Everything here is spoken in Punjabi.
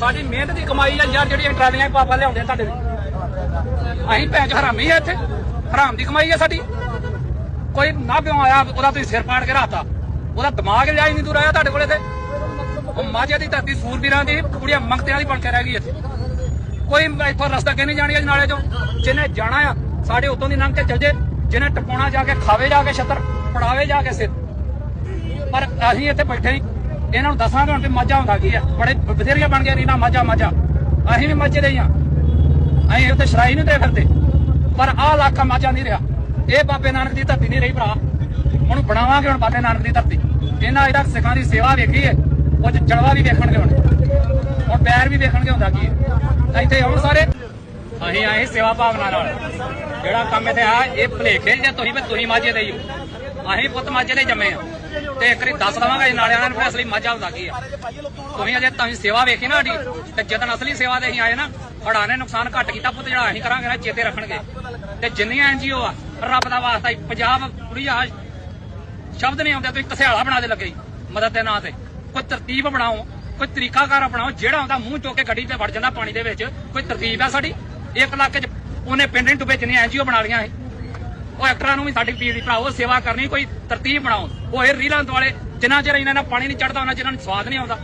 ਸਾਡੀ ਮਿਹਨਤ ਦੀ ਕਮਾਈ ਆ ਯਾਰ ਜਿਹੜੀਆਂ ਟਰਾਲੀਆਂ ਪਾਪਾ ਲਿਆਉਂਦੇ ਤੁਹਾਡੇ ਅਸੀਂ ਭੈਣ ਹਰਾਮੀ ਆ ਇੱਥੇ। ਹਰਾਮ ਦੀ ਕਮਾਈ ਆ ਸਾਡੀ। ਕੋਈ ਨਾ ਪਿਓ ਆਇਆ, ਉਹਦਾ ਤੁਸੀਂ ਸਿਰ ਪਾੜ ਕੇ ਰਾਤਾ ਉਹਦਾ ਦਿਮਾਗ ਲਿਆ ਹੀ ਨਹੀਂ ਦੂਰ ਆਇਆ ਤੁਹਾਡੇ ਕੋਲੇ ਤੇ ਉਹ ਮਾਝੇ ਦੀ ਧਰਤੀ ਸੂਰਬੀਰਾਂ ਦੀ, ਕੁੜੀਆਂ ਮੰਗਤਿਆਂ ਦੀ ਬਣ ਕੇ ਰਹਿ ਗਈ ਇੱਥੇ। ਕੋਈ ਇੱਥੋਂ ਰਸਤਾ ਕਿਹਨੇ ਨਹੀਂ ਜਾਣੀ ਅੱਜ ਨਾਲੇ ਚੋਂ? ਜਿਹਨੇ ਜਾਣਾ ਆ, ਸਾਡੇ ਉਤੋਂ ਦੀ ਲੰਘ ਕੇ ਚੱਲ ਜੇ। ਜਿਹਨੇ ਟਪਾਉਣਾ ਜਾ ਕੇ, ਖਾਵੇ ਜਾ ਕੇ ਛੱਤਰ, ਪੜਾਵੇ ਜਾ ਕੇ ਸਿਰ। ਪਰ ਅਸੀਂ ਇੱਥੇ ਬੈਠੇ ਨਹੀਂ ਇਹਨਾਂ ਨੂੰ ਦੱਸਾਂਗੇ ਹੁਣ ਵੀ ਮਾਝਾ ਹੁੰਦਾ ਕੀ ਆ? ਬੜੇ ਬਥੇਰੀਆਂ ਬਣ ਗਈਆਂ ਰੀਨਾ ਮਾਝਾ ਮਾਝਾ। ਅਸੀਂ ਵੀ ਮਾਝੇ ਦੇ ਹੀ ਅਸੀਂ ਉੱਥੇ ਸ਼ਰਾਈ ਨਹੀਂ ਦੇ ਫਿਰਦੇ। ਪਰ ਆਹ ਇਲਾਕਾ ਮਾਝਾ ਨਹੀਂ ਰਿਹਾ। ਇਹ ਬਾਬੇ ਨਾਨਕ ਦੀ ਧਰਤੀ ਨਹੀਂ ਰਹੀ ਭਰਾ। ਹੁਣ ਬਣਾਵਾਂਗੇ ਹੁਣ ਬਾਬੇ ਨਾਨਕ ਦੀ ਧਰਤੀ। ਇਹਨਾਂ ਜਿਹੜਾ ਸਿੱਖਾਂ ਦੀ ਸੇਵਾ ਵੇਖੀ ਹੈ। ਉਹ 'ਚ ਜਲਵਾ ਵੀ ਵੇਖਣਗੇ ਹੁਣ। ਹੁਣ ਪੈਰ ਵੀ ਵੇਖਣਗੇ ਹੁੰਦਾ ਕੀ ਹੈ। ਇੱਥੇ ਆਉਣ ਸਾਰੇ। ਅਸੀਂ ਆਏ ਸੇਵਾ ਭਾਵਨਾ ਨਾਲ। ਜਿਹੜਾ ਕੰਮ ਇੱਥੇ ਆ, ਇਹ ਭਲੇਖੇ ਜੇ ਤੁਸੀਂ ਵੀ ਤੁਸੀਂ ਮਾਝੇ ਦੇ ਹੀ ਅਸੀਂ ਪੁੱਤ ਮਾਝੇ ਦੇ ਜੰਮੇ ਆ ਤੇ ਇੱਕ ਵਾਰੀ ਦੱਸ ਦਵਾਂਗਾ ਜੀ, ਨਾਲੇ ਆਣਨ ਫਿਰ ਅਸਲੀ ਮਾਝਾ ਹੁੰਦਾ ਕੀ ਆ। ਤੁਸੀਂ ਅਜੇ ਤੁਸੀਂ ਸੇਵਾ ਵੇਖੀ ਨਾ ਸਾਡੀ, ਤੇ ਜਦੋਂ ਅਸਲੀ ਸੇਵਾ ਦੇ ਅਸੀਂ ਆਏ ਨਾ ਹੜਾਂ ਨੇ ਨੁਕਸਾਨ ਘੱਟ ਕੀਤਾ, ਪੁੱਤ ਜਿਹੜਾ ਅਸੀਂ ਕਰਾਂਗੇ ਨਾ, ਚੇਤੇ ਰੱਖਣਗੇ। ਤੇ ਜਿੰਨੀਆਂ ਐਨਜੀਓ ਆ, ਰੱਬ ਦਾ ਵਾਸਤਾ ਹੀ, ਪੰਜਾਬ ਪੂਰੀ ਆ, ਸ਼ਬਦ ਨਹੀਂ ਆਉਂਦੇ, ਤੁਸੀਂ ਕਸਿਆਲਾ ਬਣਾ ਦੇ ਲੱਗੇ ਮਦਦ ਦੇ ਨਾਂ ਤੇ। ਕੋਈ ਤਰਤੀਬ ਬਣਾਓ, ਕੋਈ ਤਰੀਕਾਕਾਰ ਬਣਾਓ, ਜਿਹੜਾ ਆਉਂਦਾ ਮੂੰਹ ਚੁੱਕ ਕੇ ਗੱਡੀ ਤੇ ਵੜ ਜਾਂਦਾ ਪਾਣੀ ਦੇ ਵਿੱਚ, ਕੋਈ ਤਰਤੀਬ ਆ ਸਾਡੀ। ਇੱਕ ਇਲਾਕੇ 'ਚ, ਉਹਨੇ ਪਿੰਡ ਨਹੀਂ ਡੁੱਬੇ, ਜਿੰਨੀਆਂ ਐਨਜੀਓ ਬਣਾ ਲਈਆਂ ਸੀ। ਉਹ ਐਕਟਰਾਂ ਨੂੰ ਵੀ ਸਾਡੀ ਪੀਰ ਦੀ ਭਰਾਓ ਸੇਵਾ ਕਰਨੀ, ਕੋਈ ਤਰਤੀਬ ਬਣਾਓ। ਉਹ ਇਹ ਰੀਲਾਂ ਦੁਆਲੇ ਜਿੰਨਾ ਚਿਰ ਇਹਨਾਂ ਨਾਲ ਪਾਣੀ ਨਹੀਂ ਚੜਦਾ, ਉਹਨਾਂ ਚਿਰ ਇਹਨਾਂ ਨੂੰ ਸਵਾਦ ਨਹੀਂ ਆਉਂਦਾ।